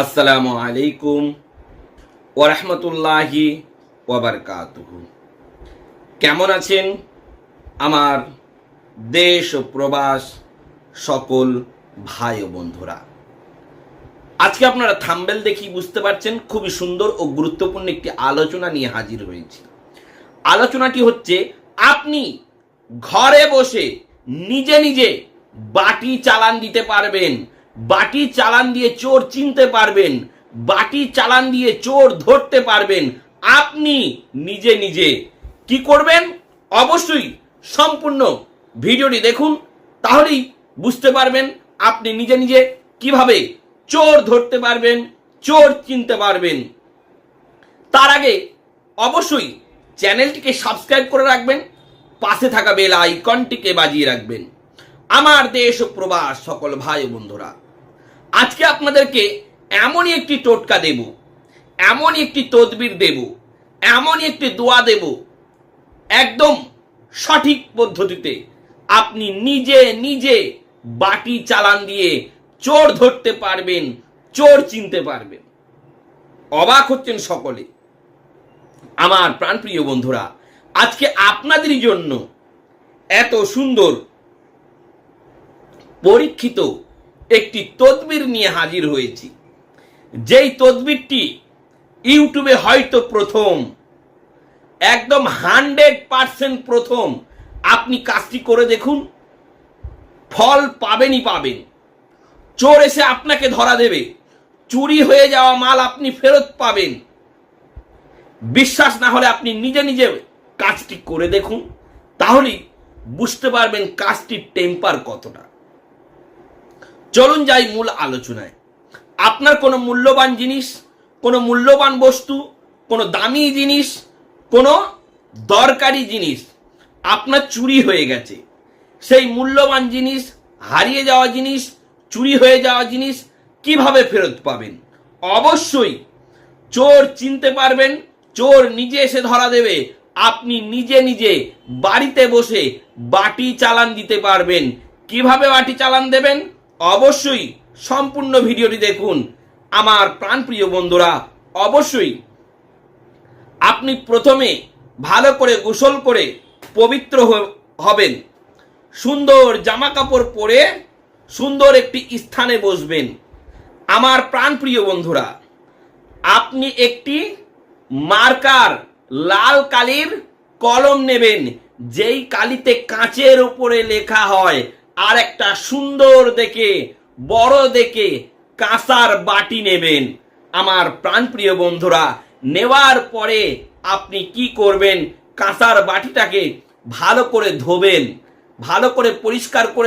আসসালামু আলাইকুম ওরহমতুল্লাহি ওবরকাতুহ কেমন আছেন? আমার দেশ ও প্রবাস সকল ভাই ও বন্ধুরা। আজকে আপনারা থাম্বেল দেখি বুঝতে পারছেন, খুবই সুন্দর ও গুরুত্বপূর্ণ একটি আলোচনা নিয়ে হাজির হয়েছি। আলোচনাটি হচ্ছে, আপনি ঘরে বসে নিজে নিজে বাটি চালান দিতে পারবেন বাটি চালান দিয়ে চোর চিনতে পারবেন, বাটি চালান দিয়ে চোর ধরতে পারবেন। আপনি নিজে নিজে। কি করবেন? অবশ্যই সম্পূর্ণ ভিডিওটি দেখুন, তাহলেই বুঝতে পারবেন আপনি নিজে নিজে কীভাবে চোর ধরতে পারবেন, চোর চিনতে পারবেন। তার আগে অবশ্যই চ্যানেলটিকে সাবস্ক্রাইব করে রাখবেন, পাশে থাকা বেল আইকনটিকে বাজিয়ে রাখবেন। আমার দেশ ও প্রবাস, সকল ভাই বন্ধুরা। আজকে আপনাদেরকে এমনই একটি টোটকা দেব, এমনই একটি তদবির দেব, এমনই একটি দোয়া দেব, একদম সঠিক পদ্ধতিতে আপনি নিজে নিজে বাটি চালান দিয়ে চোর ধরতে পারবেন, চোর চিনতে পারবেন। অবাক হচ্ছেন সকলে। আমার প্রাণপ্রিয় বন্ধুরা, আজকে আপনাদেরই জন্য এত সুন্দর, পরীক্ষিত একটি তদবির নিয়ে হাজির হয়েছি। যেই তদবিরটি ইউটিউবে হয়তো প্রথম, একদম হান্ড্রেড পার্সেন্ট প্রথম। আপনি কাজটি করে দেখুন, ফল পাবেনই পাবেন। চোর এসে আপনাকে ধরা দেবে, চুরি হয়ে যাওয়া মাল আপনি ফেরত পাবেন। বিশ্বাস না হলে আপনি নিজে নিজে কাজটি করে দেখুন, তাহলেই বুঝতে পারবেন কাজটির টেম্পার কতটা। চলুন যাই মূল আলোচনায়। আপনার কোনো মূল্যবান জিনিস, কোনো মূল্যবান বস্তু, কোনো দামি জিনিস, কোনো দরকারি জিনিস আপনার চুরি হয়ে গেছে। সেই মূল্যবান জিনিস, হারিয়ে যাওয়া জিনিস, চুরি হয়ে যাওয়া জিনিস কীভাবে ফেরত পাবেন? অবশ্যই চোর চিনতে পারবেন, চোর নিজে এসে ধরা দেবে, আপনি নিজে নিজে বাড়িতে বসে বাটি চালান দিতে পারবেন। কীভাবে বাটি চালান দেবেন? অবশ্যই সম্পূর্ণ ভিডিওটি দেখুন। আমার প্রাণপ্রিয় বন্ধুরা, অবশ্যই আপনি প্রথমে ভালো করে গোসল করে পবিত্র হবেন। সুন্দর জামা কাপড় পরে সুন্দর একটি স্থানে বসবেন। আমার প্রাণপ্রিয় বন্ধুরা, আপনি একটি মার্কার লাল কালির কলম নেবেন, যেই কালিতে কাঁচের উপরে লেখা হয় আর একটা সুন্দর দেখে, বড় দেখে কাঁসার বাটি নেবেন। আমার প্রাণপ্রিয় বন্ধুরা, নেওয়ার পরে আপনি কি করবেন? কাঁসার বাটিটাকে ভালো করে ধোবেন, ভালো করে পরিষ্কার করে